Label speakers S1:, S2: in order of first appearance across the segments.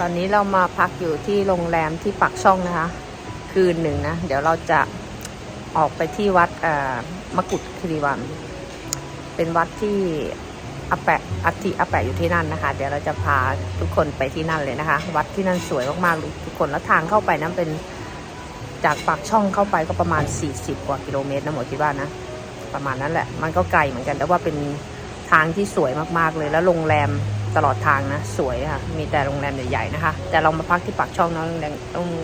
S1: ตอนนี้เรามาพักอยู่ที่โรงแรมที่ปักช่องนะคะ คืนหนึ่งนะ เดี๋ยวเราจะออกไปที่วัดอ่อมกุฎคิริวัน เป็นวัดที่อาแปะอัฐิอาแปะอยู่ที่นั่นนะคะ เดี๋ยวเราจะพาทุกคนไปที่นั่นเลยนะคะ วัดที่นั่นสวยมากๆทุกคนแล้วทางเข้าไปนั้นเป็นจากปากช่องเข้าไปก็ประมาณ 40 กว่ากิโลเมตรนะหมอคิดว่านะ ประมาณนั้นแหละ มันก็ไกลเหมือนกันแต่ว่าเป็นทางที่สวยมากๆเลยแล้วโรงแรม ตลอดทางนะ สวยค่ะ มีแต่โรงแรมใหญ่ๆนะคะ แต่เรามาพักที่ปากช่องนะโรงแรม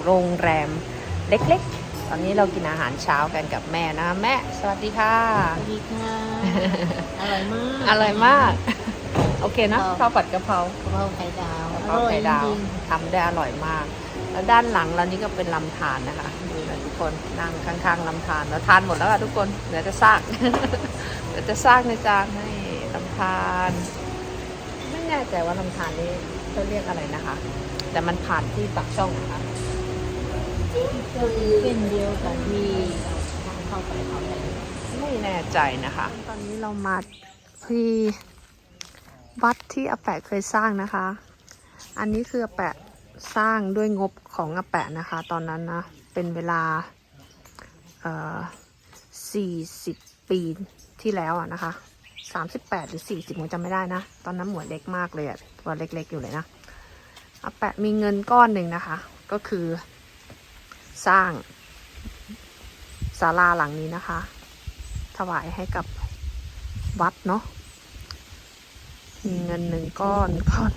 S1: โรงแรมเล็กๆ ตอนนี้เรากินอาหารเช้ากันกับแม่นะแม่ สวัสดีค่ะ
S2: สวัสดีค่ะ อร่อยมาก
S1: อร่อยมาก โอเคนะข้าวผัดกะเพรากะ
S2: เพราไข่ดาว
S1: กะเพราไข่ดาวทำได้อร่อยมาก แล้วด้านหลังเรานี่ก็เป็นลำธารนะคะดูนะทุกคนนั่งข้างๆลำธารแล้วทานหมดแล้วค่ะทุกคนเหลือจะซากเหลือจะซากในจานให้ลำธารไม่ แน่ใจว่าลำธารนี้เขาเรียกอะไรนะคะ แต่มันผ่านที่ปากช่องนะคะ
S2: เส้นเดียวกันที่เข้าไปเขาใหญ่
S1: ไม่แน่ใจนะคะ ตอนนี้เรามาที่วัดที่อาแปะเคยสร้างนะคะ อันนี้คืออาแปะสร้างด้วยงบของอาแปะนะคะ ตอนนั้นนะ เป็นเวลาเอ่อ40 ปีที่แล้วอะนะ คะ38หรือ40ผมจำไม่ได้นะ ตอนนั้นหมวยเล็กมากเลยอะตัวเล็กๆอยู่เลยนะอาแปะมีเงินก้อนหนึ่งนะคะ ก็คือสร้างศาลาหลังนี้นะคะ ถวายให้กับวัดเนาะมีเงินหนึ่งก้อนก้อน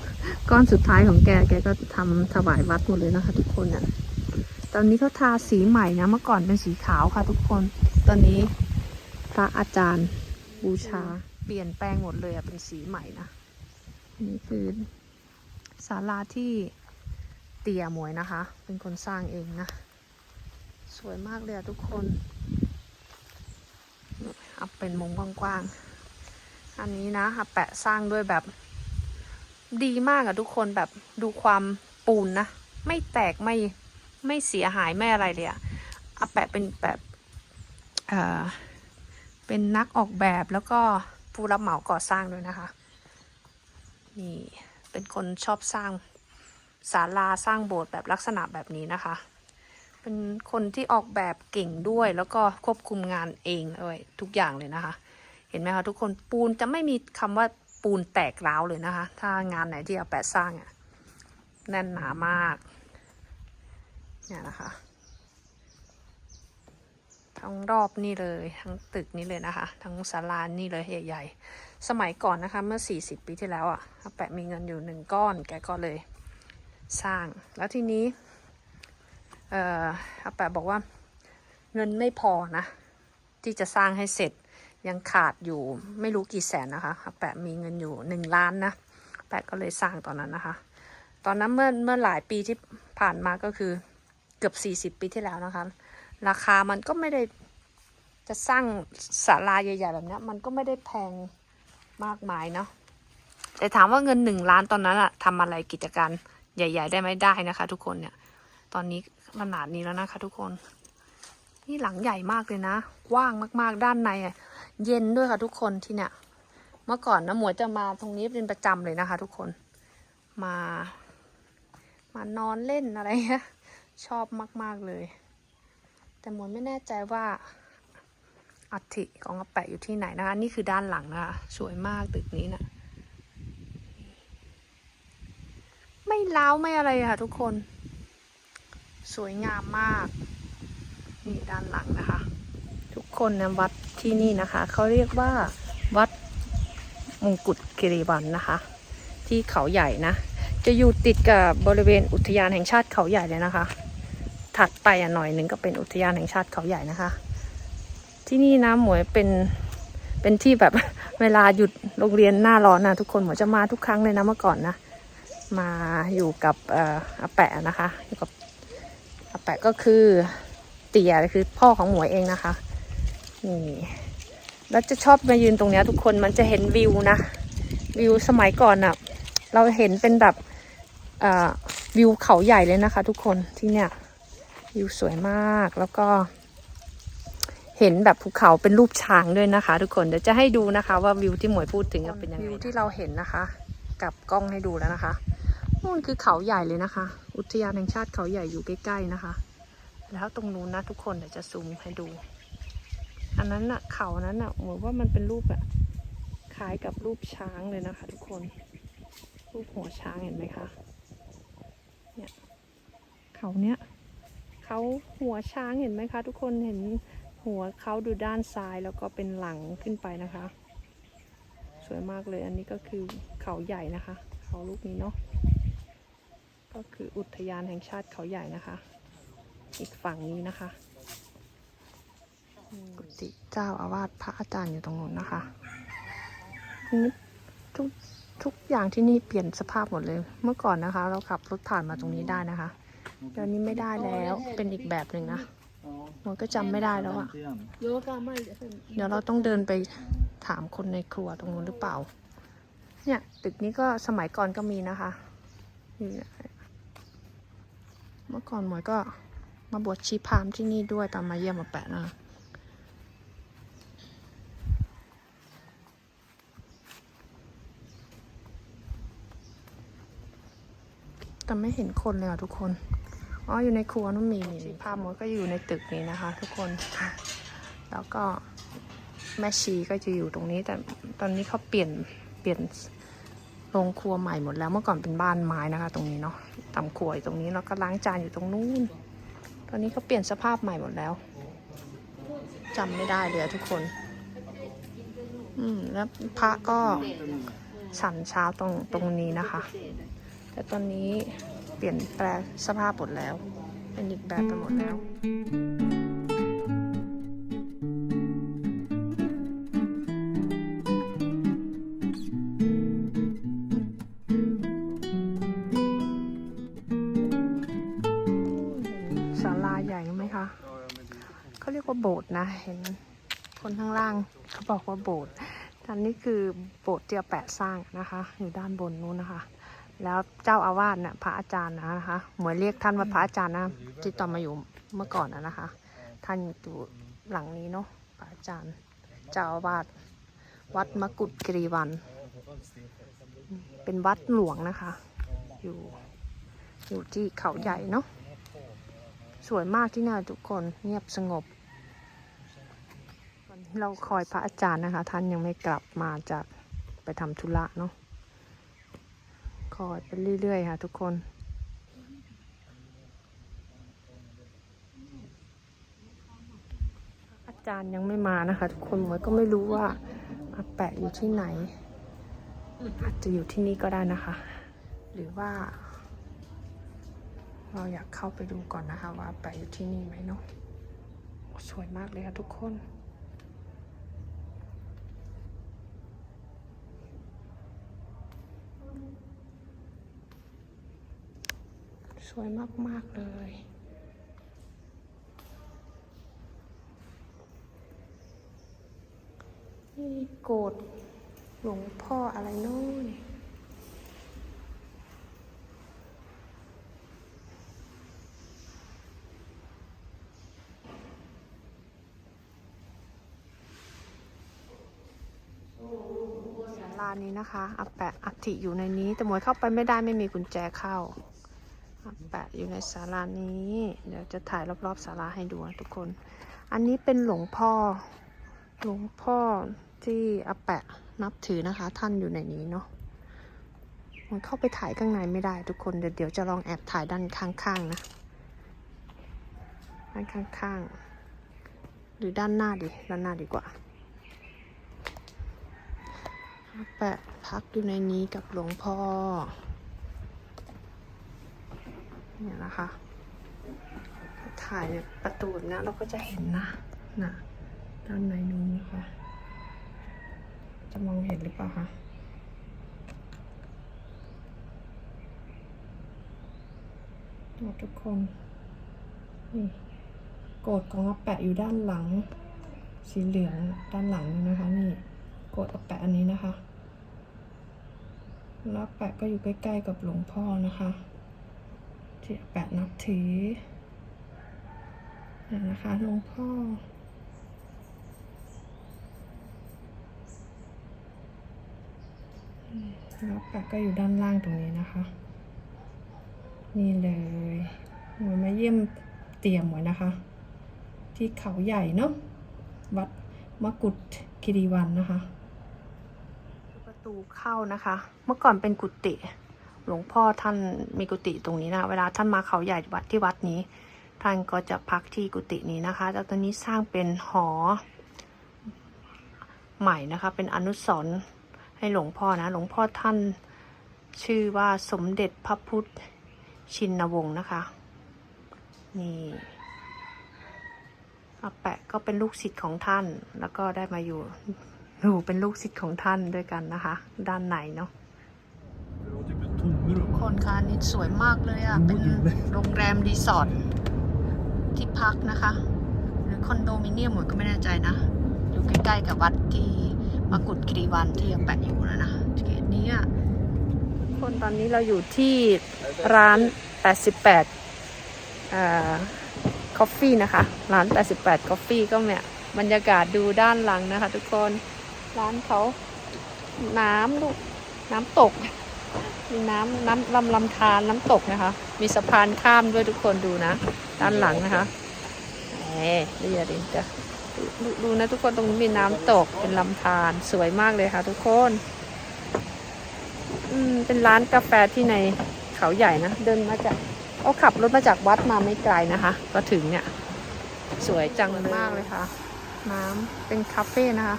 S1: ก้อนสุดท้ายของแกแกก็ทำถวายวัดหมดเลยนะคะ ทุกคนอะ ตอนนี้เขาทาสีใหม่นะเมื่อก่อนเป็นสีขาวค่ะ ทุกคน ตอนนี้พระอาจารย์บูชา เปลี่ยนแปลงหมดเลยอะเป็นสีใหม่นะนี่คือศาลาที่เตี่ยหมวยนะคะ เป็นคนสร้างเองนะ สวยมากเลยอะทุกคนเอาเป็นมุมกว้างๆ อันนี้นะอาแปะสร้างด้วยแบบดีมากอะทุกคนแบบดูความปูนนะ ไม่แตกไม่ไม่เสียหายไม่อะไรเลยอะอาแปะเป็นแบบ เอ่อ เป็นนักออกแบบแล้วก็ ผู้รับเหมาก่อสร้างด้วยนะคะ นี่เป็นคนชอบสร้างศาลาสร้างโบสถ์แบบลักษณะแบบนี้นะคะ เป็นคนที่ออกแบบเก่งด้วยแล้วก็ควบคุมงานเองด้วยทุกอย่างเลยนะคะ เห็นไหมคะทุกคนปูนจะไม่มีคำว่าปูนแตกร้าวเลยนะคะ ถ้างานไหนที่เอาแปะสร้างอะ่ะแน่นหนามากเนี่ยนะคะ ทั้งรอบนี่เลยทั้งตึกนี่เลยนะคะ ทั้งศาลานี่เลยใหญ่ ๆ สมัยก่อนนะคะเมื่อ 40 ปีที่แล้วอะ่ะอาแปะมีเงินอยู่หนึ่งก้อนแกก็เลยสร้าง แล้วทีนี้เอ่ออาแปะบอกว่าเงินไม่พอนะ ที่จะสร้างให้เสร็จยังขาดอยู่ไม่รู้กี่แสนนะคะอาแปะมีเงินอยู่หนึ่งล้านนะแปะก็เลยสร้างตอนนั้นนะคะ ตอนนั้นเมื่อเมื่อหลายปีที่ผ่านมาก็คือเกือบสี่สิบปีที่แล้วนะคะ ราคามันก็ไม่ได้จะสร้างศาลาใหญ่ ๆ แบบนี้มันก็ไม่ได้แพงมากมายเนาะแต่ถามว่าเงินหนึ่งล้านตอนนั้นอะทำอะไรกิจการใหญ่ ๆ ได้ไหมได้นะคะ ทุกคนเนี่ย ตอนนี้ขนาดนี้แล้วนะคะ ทุกคน นี่หลังใหญ่มากเลยนะกว้างมาก ๆ ด้านในเย็นด้วยค่ะ ทุกคนที่เนี่ย เมื่อก่อนนะหมวยจะมาตรงนี้เป็นประจำเลยนะคะ ทุกคนมา มานอนเล่นอะไรเงี้ยชอบมาก ๆเลย แต่หมวยไม่แน่ใจว่าอัฐิของอาแปะอยู่ที่ไหนนะคะ นี่คือด้านหลังนะคะ สวยมากตึกนี้นะไม่ล้าวไม่อะไระค่ะทุกคน สวยงามมาก นี่ด้านหลังนะคะ ทุกคนนะวัดที่นี่นะคะ เขาเรียกว่าวัดมงกุฎกิริวันนะคะ ที่เขาใหญ่นะ จะอยู่ติดกับบริเวณอุทยานแห่งชาติเขาใหญ่เลยนะคะ ถัดไปอะหน่อยหนึ่งก็เป็นอุทยานแห่งชาติเขาใหญ่นะคะ ที่นี่นะหมวยเป็นเป็นที่แบบเวลาหยุดโรงเรียนหน้าร้อนนะทุกคนหมวยจะมาทุกครั้งเลยนะเมื่อก่อนนะมาอยู่กับอ่ออาแปะนะคะอยู่กับอาแปะก็คือเตี่ยคือพ่อของหมวยเองนะคะนี่แล้วจะชอบมายืนตรงเนี้ยทุกคนมันจะเห็นวิวนะวิวสมัยก่อนอะ่ะเราเห็นเป็นแบบอ่าวิวเขาใหญ่เลยนะคะ ทุกคนที่เนี่ย วิวสวยมากแล้วก็ เห็นแบบภูเขาเป็นรูปช้างด้วยนะคะ ทุกคนเดี๋ยวจะให้ดูนะคะ ว่าวิวที่หมวยพูดถึงอะเป็นยังไงวิวที่เราเห็นนะคะกลับกล้องให้ดูแล้วนะคะนู่นคือเขาใหญ่เลยนะคะ อุทยานแห่งชาติเขาใหญ่อยู่ใกล้ๆนะคะ แล้วตรงนู้นนะทุกคนเดี๋ยวจะซูมให้ดู อันนั้นน่ะเขานั้นน่ะเหมือนว่ามันเป็นรูปแบบคล้ายกับรูปช้างเลยนะคะ ทุกคน รูปหัวช้างเห็นไหมคะ เนี่ยเขาเนี้ย เขาหัวช้างเห็นไหมคะ ทุกคนเห็นหัวเขาดูด้านซ้ายแล้วก็เป็นหลังขึ้นไปนะคะ สวยมากเลยอันนี้ก็คือเขาใหญ่นะคะ เขาลูกนี้เนาะก็คืออุทยานแห่งชาติเขาใหญ่นะคะ อีกฝั่งนี้นะคะ กุฏิเจ้าอาวาสพระอาจารย์อยู่ตรงนู้นนะคะนี่ทุกทุกอย่างที่นี่เปลี่ยนสภาพหมดเลย เมื่อก่อนนะคะ เราขับรถผ่านมาตรงนี้ได้นะคะ เดี๋ยวนี้ไม่ได้แล้ว เป็นอีกแบบหนึ่งนะ มันก็จำไม่ได้แล้วอะ
S2: โยกาไม่
S1: เดี๋ยวเราต้องเดินไปถามคนในครัวตรงนู้นหรือเปล่า เนี่ย ตึกนี้ก็สมัยก่อนก็มีนะคะนี่นะเมื่อก่อนหมวยก็มาบวชชีพราหมณ์ที่นี่ด้วยตอนมาเยี่ยมมาแปะนะ แต่ไม่เห็นคนเลยอะทุกคน อ๋ออยู่ในครัวนู่นมีนี่ภาพมดก็อยู่ในตึกนี้นะคะ ทุกคน แล้วก็แม่ชีก็จะอยู่ตรงนี้ แต่ตอนนี้เขาเปลี่ยนเปลี่ยนโรงครัวใหม่หมดแล้วเมื่อก่อนเป็นบ้านไม้นะคะ ตรงนี้เนาะตำครัวอยู่ตรงนี้แล้วก็ล้างจานอยู่ตรงนู้น ตอนนี้เขาเปลี่ยนสภาพใหม่หมดแล้วจำไม่ได้เลยทุกคน อืมแล้วพระก็ฉันเช้าตรงตรงนี้นะคะ แต่ตอนนี้ เปลี่ยนแปลสภาพหมดแล้ว เป็นอีกแบบไปหมดแล้วศาลาใหญ่ไหมคะเขาเรียกว่าโบสถ์นะ เห็นคนข้างล่างเขาบอกว่าโบสถ์อันนี้คือโบสถ์เตียแปะสร้างนะคะ อยู่ด้านบนนู้นนะคะ แล้วเจ้าอาวาสเนี่ยพระอาจารย์นะคะ เหมวยเรียกท่านว่าพระอาจารย์นะที่ตอนมาอยู่เมื่อก่อนนะนะคะ ท่านอยู่หลังนี้เนาะพระอาจารย์ เจ้าอาวาสวัดมกุฎกรีวัน เป็นวัดหลวงนะคะ อยู่อยู่ที่เขาใหญ่เนาะสวยมากที่น่าทุกคนเงียบสงบเราคอยพระอาจารย์นะคะ ท่านยังไม่กลับมาจากไปทำธุระเนาะ คอยไปเรื่อยๆ ค่ะทุกคน อาจารย์ยังไม่มานะคะ ทุกคนหมวยก็ไม่รู้ว่าอาแปะอยู่ที่ไหน อาจจะอยู่ที่นี่ก็ได้นะคะ หรือว่า เราอยากเข้าไปดูก่อนนะคะ ว่าไปะอยู่ที่นี่ไหมเนาะสวยมากเลยค่ะทุกคน สวยมาก ๆ เลย นี่โกรธหลวงพ่ออะไรน้อยศาลานี้นะคะอาแปะอัฐิอยู่ในนี้ แต่หมวยเข้าไปไม่ได้ไม่มีกุญแจเข้า แปะอยู่ในศาลานี้ เดี๋ยวจะถ่ายรอบๆศาลาให้ดูนะทุกคน อันนี้เป็นหลวงพ่อ หลวงพ่อที่อาแปะนับถือนะคะ ท่านอยู่ในนี้เนาะ มันเข้าไปถ่ายข้างในไม่ได้ทุกคน เดี๋ยวเดี๋ยวจะลองแอบถ่ายด้านข้างๆนะ ด้านข้างๆ หรือด้านหน้าดี ด้านหน้าดีกว่าแปะพักอยู่ในนี้กับหลวงพ่อ เนี่ยนะคะ ถ่ายประตูนะเราก็จะเห็นนะนะด้านในนู้นนะคะ จะมองเห็นหรือเปล่าคะทุกคนนี่โกดของอาแปะอยู่ด้านหลัง สีเหลืองด้านหลังนี่นะคะ นี่กดอาแปะอันนี้นะคะแล้วแปะก็อยู่ใกล้ๆกับหลวงพ่อนะคะ ที่แปะนับถือนะคะหลวงพ่อแล้วแปะก็อยู่ด้านล่างตรงนี้นะคะ นี่เลยมามาเยี่ยมเตรียมไว้นะคะ ที่เขาใหญ่เนาะวัดมกุฏคิริวันนะคะ ประตูเข้านะคะ เมื่อก่อนเป็นกุฏิ หลวงพ่อท่านมีกุฏิตรงนี้นะ เวลาท่านมาเขาใหญ่วัดที่วัดนี้ ท่านก็จะพักที่กุฏินี้นะคะ แล้วตอนนี้สร้างเป็นหอ ใหม่นะคะ เป็นอนุสรณ์ให้หลวงพ่อนะ หลวงพ่อท่านชื่อว่าสมเด็จพระพุทธชินวงศ์นะคะ นี่อาแปะก็เป็นลูกศิษย์ของท่าน แล้วก็ได้มาอยู่หนูเป็นลูกศิษย์ของท่านด้วยกันนะคะ ด้านในเนาะ คนคะนี่สวยมากเลยอะ่ะ เป็นโรงแรมรีสอร์ทที่พักนะคะ หรือคอนโดมิเนียมหมดก็ไม่แน่ใจนะ อยู่ใกล้ๆกับวัดที่มกุฎกิริวันที่ยังแปะอยู่นะนะเขตนี้อะคนตอนนี้เราอยู่ที่ร้าน 88อ่าคอฟฟี่นะคะ ร้าน 88 c o f ฟ e ก็เนี่ยบรรยากาศดูด้านหลังนะคะ ทุกคน ร้านเขาน้ำลูกน้ำตก มีน้ำน้ำลำลำธารน้ำตกนะคะ มีสะพานข้ามด้วยทุกคนดูนะ ด้านหลังนะคะเอ๊ดูอย่าดิจะดูดูนะทุกคนตรงนี้มีน้ำตกเป็นลำธารสวยมากเลยค่ะ ทุกคน อืมเป็นร้านกาแฟที่ในเขาใหญ่นะ เดินมาจากเอาขับรถมาจากวัดมาไม่ไกลนะคะ ก็ถึงเนี่ย สวยจังมากเลยค่ะ น้ำเป็นคาเฟ่นะคะ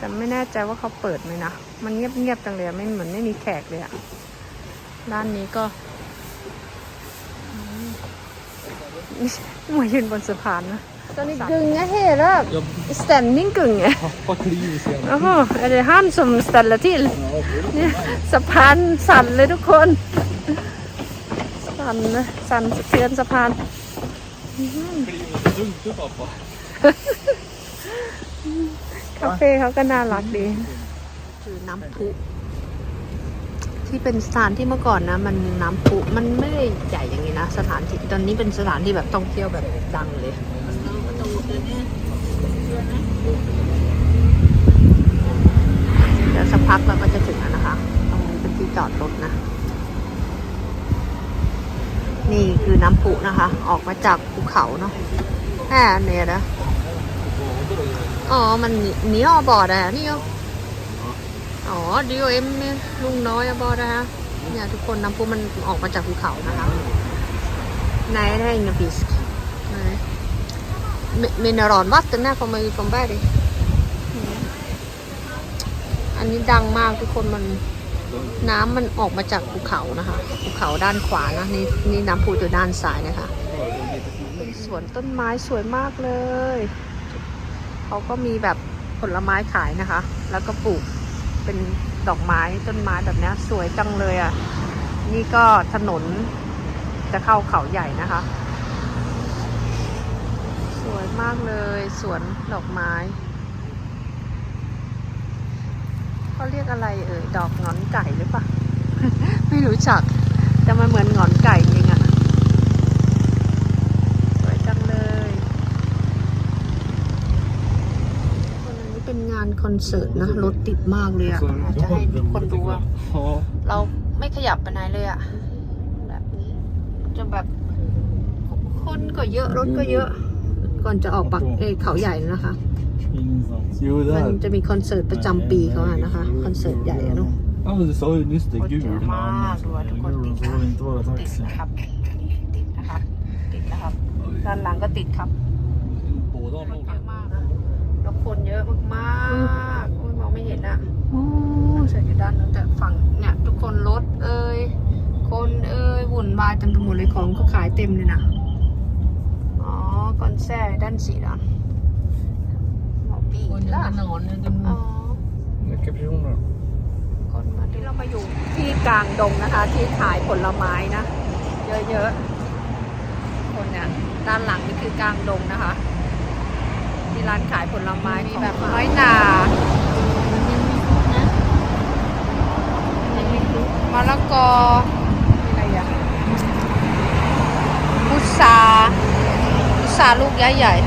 S1: แต่ไม่แน่ใจว่าเขาเปิดไหมนะ มันเงียบๆจังเลยอะไม่เหมือนไม่มีแขกเลยอะด้านนี้ก็อืมมายืนบนสะพานนะ ตอนนี้กึ่งไงเฮ้แล้ว
S3: Jag
S1: standing กึ่งไง
S3: tappar kliv sen.
S1: โอ้โห är det han som ställer till เนี่ยสะพานสั่นเลยทุกคน สั่นนะ สั่นสะเทือนสะพาน
S3: Kliv lugnt du pappa.
S1: คาเฟ่เขาก็น่ารักดีคือน้ำพุที่เป็นสถานที่เมื่อก่อนนะ มันน้ำพุมันไม่ได้ใหญ่อย่างนี้นะ สถานที่ตอนนี้เป็นสถานที่แบบท่องเที่ยวแบบดังเลยเดี๋ยวสักพักเราก็จะถึงแล้วนะคะตรงนี้เป็นที่จอดรถนะ นี่คือน้ำพุนะคะ ออกมาจากภูเขาเนาะแค่เนี่ยนะ อ๋อมันหนีออบอดอะนี่เหรออ๋อดีโอเอ็มลุงน้อยอบอดนะคะเนี่ยทุกคนน้ำพุมันออกมาจากภูเขานะคะไหนได้เงี้ยพิสมินารอนวัดกันนะพอมาอยู่ตรงบ้าดิอันนี้ดังมากทุกคนมันน้ำมันออกมาจากภูเขานะคะภูเขาด้านขวานะนี่นี่น้ำพุอยู่ด้านซ้ายนะคะเป็นสวนต้นไม้สวยมากเลย เขาก็มีแบบผลไม้ขายนะคะ แล้วก็ปลูกเป็นดอกไม้ต้นไม้แบบนี้สวยจังเลยอะ่ะ นี่ก็ถนนจะเข้าเขาใหญ่นะคะ สวยมากเลยสวนดอกไม้เขาเรียกอะไรเอ่ยดอกงอนไก่หรือเปล่า ไม่รู้จักแต่มันเหมือนงอนไก่จริงอะ่ะ สวยจังเลย วันนี้เป็นงาน คอนเสิร์ตนะรถติดมากเลยอะอาจจะให้ทุกคนดูว่า
S3: Ja.
S1: เราไม่ขยับไปไหนเลยอะแบบนี้จะแบบคนก็เยอะรถก็เยอะ ก่อนจะออกปักเอยเขาใหญ่นะคะ
S3: Ingenstans. Jo,
S1: มัน
S3: där.
S1: จะมีคอนเสิร์ตประจำปีเขาอะนะคะคอนเสิร์ตใหญ่อะเนาะ
S3: Ja, men du sa ju nyss det.
S1: คนเย
S3: Gul.
S1: อะมากดูอะทุกคนติด
S3: Julen
S1: นะ
S3: får inte vara
S1: ติด
S3: taxi.
S1: นะครับนี่ติดนะครับติดนะครับด้านหลังก็ติดครับ
S3: Båda
S1: ร
S3: har
S1: ถเย
S3: noll.
S1: อะมากนะ แล้วคนเยอะมากๆโอ้ยมองไม่เห็นอะโอ้ใส่อยู่ด้านนั้นแต่ฝั่งเนี่ยทุกคนรถเอ่ยคนเอ่ยวุ่นวายเต็มไปหมดเลยของก็ขายเต็มเลยนะอ๋อก่อนแซ่ด้านสีด้านหมอปี
S2: คน
S1: ละ
S2: จะนอนเนี่ยจะ
S1: อ๋อ
S3: Vilka personer?
S1: คนมาที่เรามาอยู่ที่กลางดงนะคะ ที่ขายผลไม้นะ เยอะๆคนเนี่ยด้านหลังนี่คือกลางดงนะคะ ที่ร้านขายผลไม้มีแบบน้อยหนามะละกอมีอะไรอะพุทราพุทราลูกใหญ่ๆ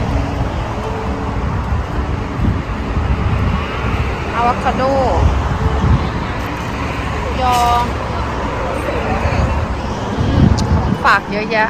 S1: อะโวคาโด ยอผักเยอะแยะ